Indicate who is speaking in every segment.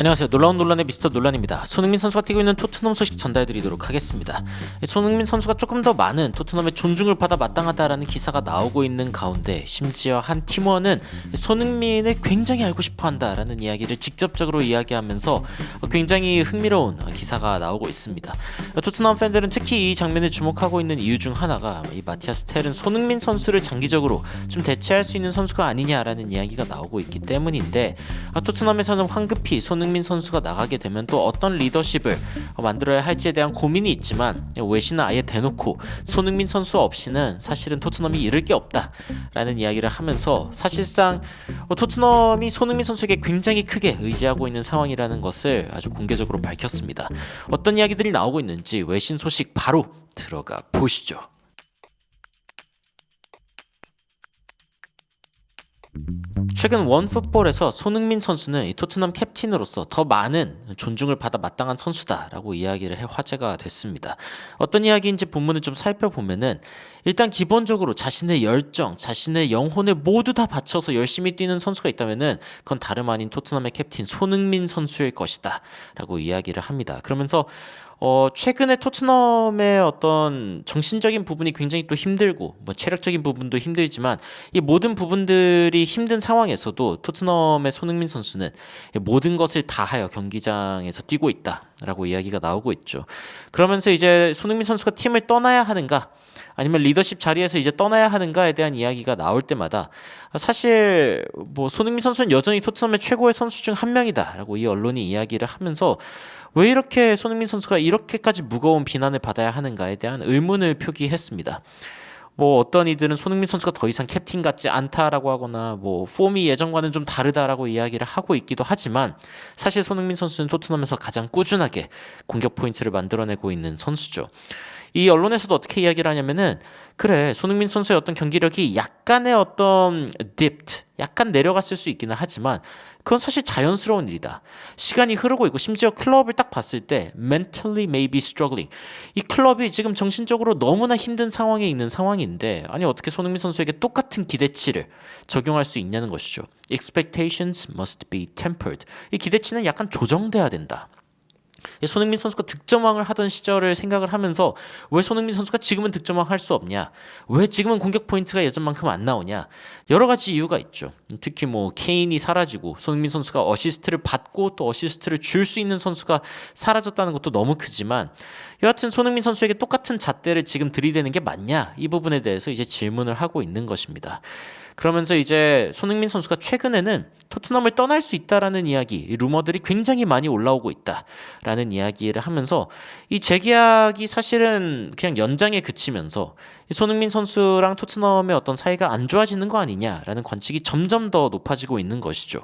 Speaker 1: 안녕하세요. 놀라운 논란의 미스터 논란입니다. 손흥민 선수가 뛰고 있는 토트넘 소식 전달드리도록 하겠습니다. 손흥민 선수가 조금 더 많은 토트넘의 존중을 받아 마땅하다라는 기사가 나오고 있는 가운데 심지어 한 팀원은 손흥민을 굉장히 알고 싶어한다라는 이야기를 직접적으로 이야기하면서 굉장히 흥미로운 기사가 나오고 있습니다. 토트넘 팬들은 특히 이 장면에 주목하고 있는 이유 중 하나가 이 마티아스 텔은 손흥민 선수를 장기적으로 좀 대체할 수 있는 선수가 아니냐라는 이야기가 나오고 있기 때문인데 토트넘에서는 황급히 손흥민 선수가 나가게 되면 또 어떤 리더십을 만들어야 할지에 대한 고민이 있지만 외신은 아예 대놓고 손흥민 선수 없이는 사실은 토트넘이 이를 게 없다라는 이야기를 하면서 사실상 토트넘이 손흥민 선수에게 굉장히 크게 의지하고 있는 상황이라는 것을 아주 공개적으로 밝혔습니다. 어떤 이야기들이 나오고 있는지 외신 소식 바로 들어가 보시죠. 최근 원풋볼에서 손흥민 선수는 이 토트넘 캡틴으로서 더 많은 존중을 받아 마땅한 선수다라고 이야기를 해 화제가 됐습니다. 어떤 이야기인지 본문을 좀 살펴보면은 일단 기본적으로 자신의 열정, 자신의 영혼을 모두 다 바쳐서 열심히 뛰는 선수가 있다면은 그건 다름 아닌 토트넘의 캡틴 손흥민 선수일 것이다라고 이야기를 합니다. 그러면서 어, 최근에 토트넘의 어떤 정신적인 부분이 굉장히 또 힘들고, 뭐 체력적인 부분도 힘들지만, 이 모든 부분들이 힘든 상황에서도 토트넘의 손흥민 선수는 모든 것을 다하여 경기장에서 뛰고 있다라고 이야기가 나오고 있죠. 그러면서 이제 손흥민 선수가 팀을 떠나야 하는가, 아니면 리더십 자리에서 이제 떠나야 하는가에 대한 이야기가 나올 때마다 사실 뭐 손흥민 선수는 여전히 토트넘의 최고의 선수 중 한 명이다라고 이 언론이 이야기를 하면서 왜 이렇게 손흥민 선수가 이렇게까지 무거운 비난을 받아야 하는가에 대한 의문을 표기했습니다. 뭐 어떤 이들은 손흥민 선수가 더 이상 캡틴 같지 않다라고 하거나 뭐 폼이 예전과는 좀 다르다라고 이야기를 하고 있기도 하지만 사실 손흥민 선수는 토트넘에서 가장 꾸준하게 공격 포인트를 만들어내고 있는 선수죠. 이 언론에서도 어떻게 이야기를 하냐면은 그래 손흥민 선수의 어떤 경기력이 약간의 어떤 dipped 약간 내려갔을 수 있기는 하지만 그건 사실 자연스러운 일이다. 시간이 흐르고 있고 심지어 클럽을 딱 봤을 때 mentally maybe struggling 이 클럽이 지금 정신적으로 너무나 힘든 상황에 있는 상황인데 아니 어떻게 손흥민 선수에게 똑같은 기대치를 적용할 수 있냐는 것이죠. expectations must be tempered. 이 기대치는 약간 조정돼야 된다. 손흥민 선수가 득점왕을 하던 시절을 생각을 하면서 왜 손흥민 선수가 지금은 득점왕 할 수 없냐? 왜 지금은 공격 포인트가 예전만큼 안 나오냐? 여러 가지 이유가 있죠. 특히 뭐 케인이 사라지고 손흥민 선수가 어시스트를 받고 또 어시스트를 줄 수 있는 선수가 사라졌다는 것도 너무 크지만 여하튼 손흥민 선수에게 똑같은 잣대를 지금 들이대는 게 맞냐? 이 부분에 대해서 이제 질문을 하고 있는 것입니다. 그러면서 이제 손흥민 선수가 최근에는 토트넘을 떠날 수 있다라는 이야기, 루머들이 굉장히 많이 올라오고 있다라는 이야기를 하면서 이 재계약이 사실은 그냥 연장에 그치면서 손흥민 선수랑 토트넘의 어떤 사이가 안 좋아지는 거 아니냐라는 관측이 점점 더 높아지고 있는 것이죠.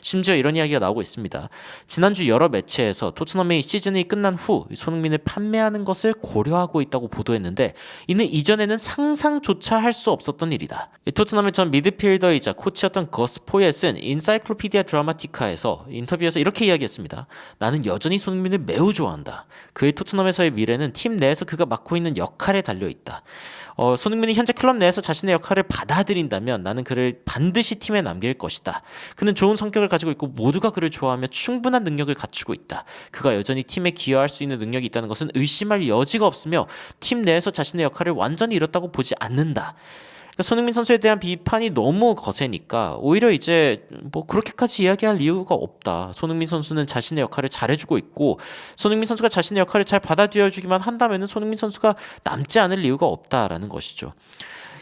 Speaker 1: 심지어 이런 이야기가 나오고 있습니다. 지난주 여러 매체에서 토트넘의 시즌이 끝난 후 손흥민을 판매하는 것을 고려하고 있다고 보도했는데 이는 이전에는 상상조차 할 수 없었던 일이다. 토트넘의 전 미드필더이자 코치였던 거스 포엣은 인사이클로피디아 드라마티카에서 인터뷰에서 이렇게 이야기했습니다. 나는 여전히 손흥민을 매우 좋아한다. 그의 토트넘에서의 미래는 팀 내에서 그가 맡고 있는 역할에 달려 있다. 어, 손흥민이 현재 클럽 내에서 자신의 역할을 받아들인다면 나는 그를 반드시 팀에 남길 것이다. 그는 좋은 성격을 가지고 있고 모두가 그를 좋아하며 충분한 능력을 갖추고 있다. 그가 여전히 팀에 기여할 수 있는 능력이 있다는 것은 의심할 여지가 없으며 팀 내에서 자신의 역할을 완전히 이뤘다고 보지 않는다. 그러니까 손흥민 선수에 대한 비판이 너무 거세니까 오히려 이제 뭐 그렇게까지 이야기할 이유가 없다. 손흥민 선수는 자신의 역할을 잘해주고 있고 손흥민 선수가 자신의 역할을 잘 받아들여주기만 한다면은 손흥민 선수가 남지 않을 이유가 없다라는 것이죠.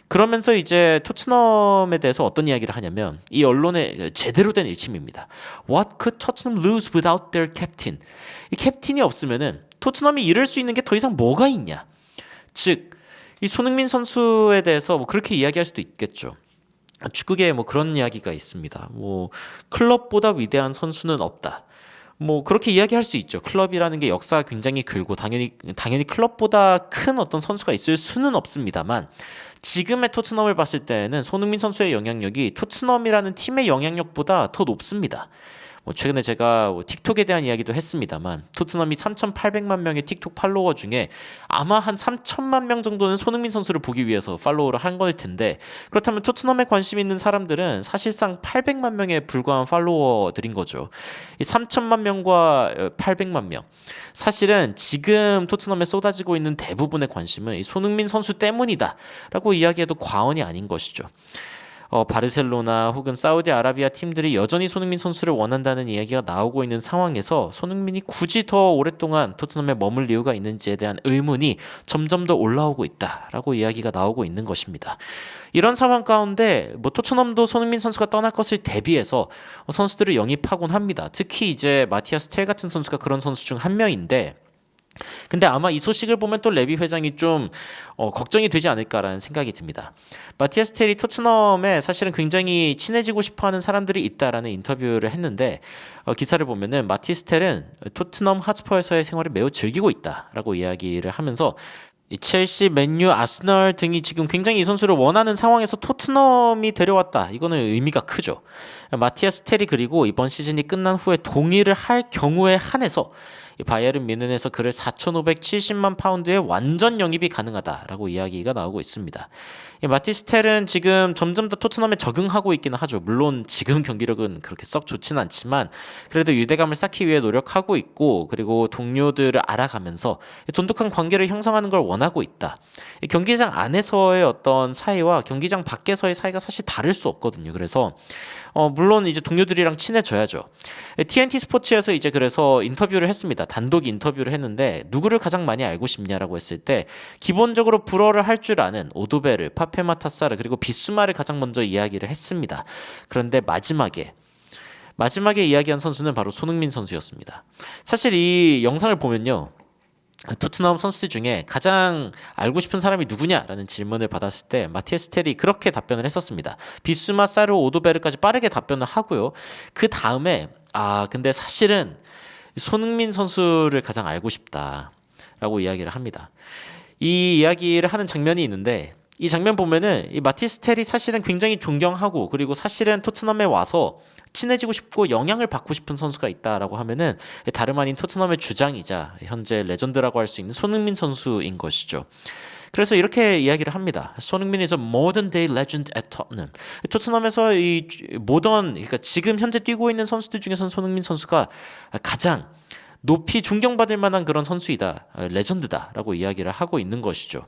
Speaker 1: 그러면서 이제 토트넘에 대해서 어떤 이야기를 하냐면 이 언론의 제대로 된 일침입니다. What could Tottenham lose without their captain? 이 캡틴이 없으면은 토트넘이 잃을 수 있는 게 더 이상 뭐가 있냐? 즉, 이 손흥민 선수에 대해서 뭐 그렇게 이야기할 수도 있겠죠. 축구계에 뭐 그런 이야기가 있습니다. 뭐 클럽보다 위대한 선수는 없다. 뭐 그렇게 이야기할 수 있죠. 클럽이라는 게 역사가 굉장히 길고 당연히 당연히 클럽보다 큰 어떤 선수가 있을 수는 없습니다만 지금의 토트넘을 봤을 때는 손흥민 선수의 영향력이 토트넘이라는 팀의 영향력보다 더 높습니다. 뭐 최근에 제가 뭐 틱톡에 대한 이야기도 했습니다만 토트넘이 3,800만 명의 틱톡 팔로워 중에 아마 한 3천만 명 정도는 손흥민 선수를 보기 위해서 팔로우를 한걸 텐데 그렇다면 토트넘에 관심 있는 사람들은 사실상 800만 명에 불과한 팔로워들인 거죠. 이 3천만 명과 800만 명. 사실은 지금 토트넘에 쏟아지고 있는 대부분의 관심은 이 손흥민 선수 때문이다라고 이야기해도 과언이 아닌 것이죠. 어, 바르셀로나 혹은 사우디아라비아 팀들이 여전히 손흥민 선수를 원한다는 이야기가 나오고 있는 상황에서 손흥민이 굳이 더 오랫동안 토트넘에 머물 이유가 있는지에 대한 의문이 점점 더 올라오고 있다라고 이야기가 나오고 있는 것입니다. 이런 상황 가운데 뭐 토트넘도 손흥민 선수가 떠날 것을 대비해서 선수들을 영입하곤 합니다. 특히 이제 마티아스 텔 같은 선수가 그런 선수 중 한 명인데 근데 아마 이 소식을 보면 또 레비 회장이 좀 어, 걱정이 되지 않을까라는 생각이 듭니다. 마티아스 텔이 토트넘에 사실은 굉장히 친해지고 싶어하는 사람들이 있다라는 인터뷰를 했는데 어, 기사를 보면은 마티스 텔은 토트넘 하츠퍼에서의 생활을 매우 즐기고 있다라고 이야기를 하면서 이 첼시, 맨유, 아스널 등이 지금 굉장히 이 선수를 원하는 상황에서 토트넘이 데려왔다. 이거는 의미가 크죠. 마티아스 텔이 그리고 이번 시즌이 끝난 후에 동의를 할 경우에 한해서 이 바이에른 뮌헨에서 그를 4,570만 파운드의 완전 영입이 가능하다라고 이야기가 나오고 있습니다. 이 마티스텔은 지금 점점 더 토트넘에 적응하고 있기는 하죠. 물론 지금 경기력은 그렇게 썩 좋지는 않지만 그래도 유대감을 쌓기 위해 노력하고 있고 그리고 동료들을 알아가면서 돈독한 관계를 형성하는 걸 원하고 있다. 경기장 안에서의 어떤 사이와 경기장 밖에서의 사이가 사실 다를 수 없거든요. 그래서 어 물론 이제 동료들이랑 친해져야죠. TNT 스포츠에서 이제 그래서 인터뷰를 했습니다. 단독 인터뷰를 했는데 누구를 가장 많이 알고 싶냐라고 했을 때 기본적으로 불어를 할 줄 아는 오도베르, 파페마타사르 그리고 비스마를 가장 먼저 이야기를 했습니다. 그런데 마지막에 마지막에 이야기한 선수는 바로 손흥민 선수였습니다. 사실 이 영상을 보면요. 토트넘 선수들 중에 가장 알고 싶은 사람이 누구냐라는 질문을 받았을 때 마티에스 텔이 그렇게 답변을 했었습니다. 비스마, 사르, 오도베르까지 빠르게 답변을 하고요. 그 다음에 아 근데 사실은 손흥민 선수를 가장 알고 싶다라고 이야기를 합니다. 이 이야기를 하는 장면이 있는데 이 장면 보면은 이 마티스텔이 사실은 굉장히 존경하고 그리고 사실은 토트넘에 와서 친해지고 싶고 영향을 받고 싶은 선수가 있다라고 하면은 다름 아닌 토트넘의 주장이자 현재 레전드라고 할 수 있는 손흥민 선수인 것이죠. 그래서 이렇게 이야기를 합니다. 손흥민이 is a modern day legend at Tottenham. 토트넘에서 이 모던 그러니까 지금 현재 뛰고 있는 선수들 중에서는 손흥민 선수가 가장 높이 존경받을 만한 그런 선수이다. 레전드다라고 이야기를 하고 있는 것이죠.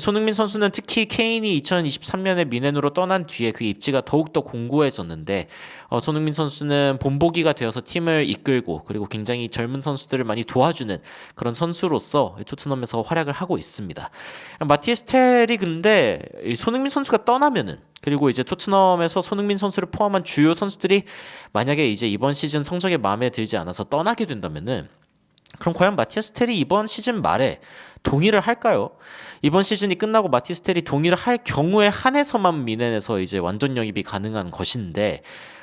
Speaker 1: 손흥민 선수는 특히 케인이 2023년에 미넨으로 떠난 뒤에 그 입지가 더욱더 공고해졌는데 어, 손흥민 선수는 본보기가 되어서 팀을 이끌고 그리고 굉장히 젊은 선수들을 많이 도와주는 그런 선수로서 토트넘에서 활약을 하고 있습니다. 마티스 텔이 근데 손흥민 선수가 떠나면은 그리고 이제 토트넘에서 손흥민 선수를 포함한 주요 선수들이 만약에 이제 이번 시즌 성적이 마음에 들지 않아서 떠나게 된다면은 그럼 과연 마티아스 텔이 이번 시즌 말에 동의를 할까요? 이번 시즌이 끝나고 마티아스 텔이 동의를 할 경우에 한해서만 미넨에서 이제 완전 영입이 가능한 것인데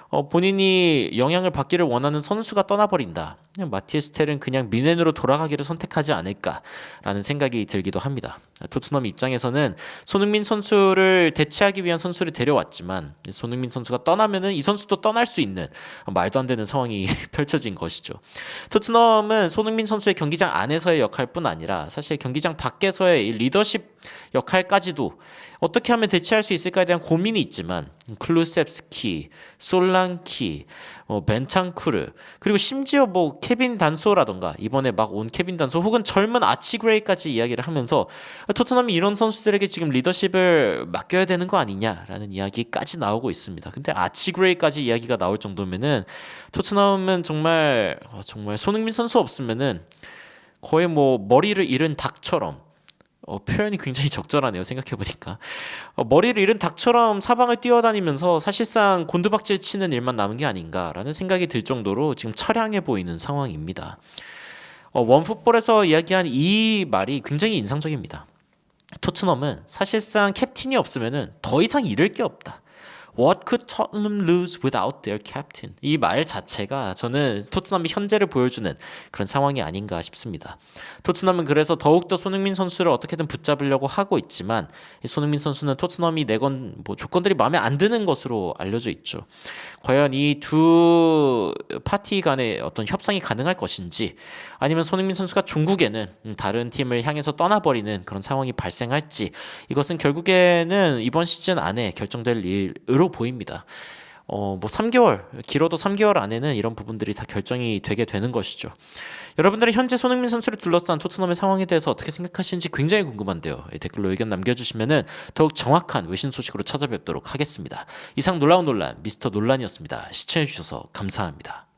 Speaker 1: 어, 본인이 영향을 받기를 원하는 선수가 떠나버린다. 마티에스 텔은 그냥 미넨으로 돌아가기를 선택하지 않을까라는 생각이 들기도 합니다. 토트넘 입장에서는 손흥민 선수를 대체하기 위한 선수를 데려왔지만 손흥민 선수가 떠나면은 이 선수도 떠날 수 있는 말도 안 되는 상황이 펼쳐진 것이죠. 토트넘은 손흥민 선수의 경기장 안에서의 역할뿐 아니라 사실 경기장 밖에서의 리더십 역할까지도 어떻게 하면 대체할 수 있을까에 대한 고민이 있지만 클루셉스키, 솔랑키, 뭐 벤탄쿠르 그리고 심지어 뭐 케빈 단소라던가 이번에 막 온 케빈 단소 혹은 젊은 아치 그레이까지 이야기를 하면서 토트넘이 이런 선수들에게 지금 리더십을 맡겨야 되는 거 아니냐라는 이야기까지 나오고 있습니다. 근데 아치 그레이까지 이야기가 나올 정도면은 토트넘은 정말 어, 정말 손흥민 선수 없으면은 거의 뭐 머리를 잃은 닭처럼 어, 표현이 굉장히 적절하네요. 생각해 보니까 어, 머리를 잃은 닭처럼 사방을 뛰어다니면서 사실상 곤두박질 치는 일만 남은 게 아닌가라는 생각이 들 정도로 지금 처량해 보이는 상황입니다. 어, 원풋볼에서 이야기한 이 말이 굉장히 인상적입니다. 토트넘은 사실상 캡틴이 없으면더 이상 잃을 게 없다. What could Tottenham lose without their captain? 이 말 자체가 저는 토트넘이 현재를 보여주는 그런 상황이 아닌가 싶습니다. 토트넘은 그래서 더욱더 손흥민 선수를 어떻게든 붙잡으려고 하고 있지만 이 손흥민 선수는 토트넘이 내건 뭐 조건들이 마음에 안 드는 것으로 알려져 있죠. 과연 이 두 파티 간의 어떤 협상이 가능할 것인지 아니면 손흥민 선수가 종국에는 음, 다른 팀을 향해서 떠나버리는 그런 상황이 발생할지 이것은 결국에는 이번 시즌 안에 결정될 일으로 보입니다. 어, 뭐 3개월, 길어도 3개월 안에는 이런 부분들이 다 결정이 되게 되는 것이죠. 여러분들은 현재 손흥민 선수를 둘러싼 토트넘의 상황에 대해서 어떻게 생각하시는지 굉장히 궁금한데요. 이 댓글로 의견 남겨주시면 더욱 정확한 외신 소식으로 찾아뵙도록 하겠습니다. 이상 놀라운 논란, 미스터 논란이었습니다. 시청해주셔서 감사합니다.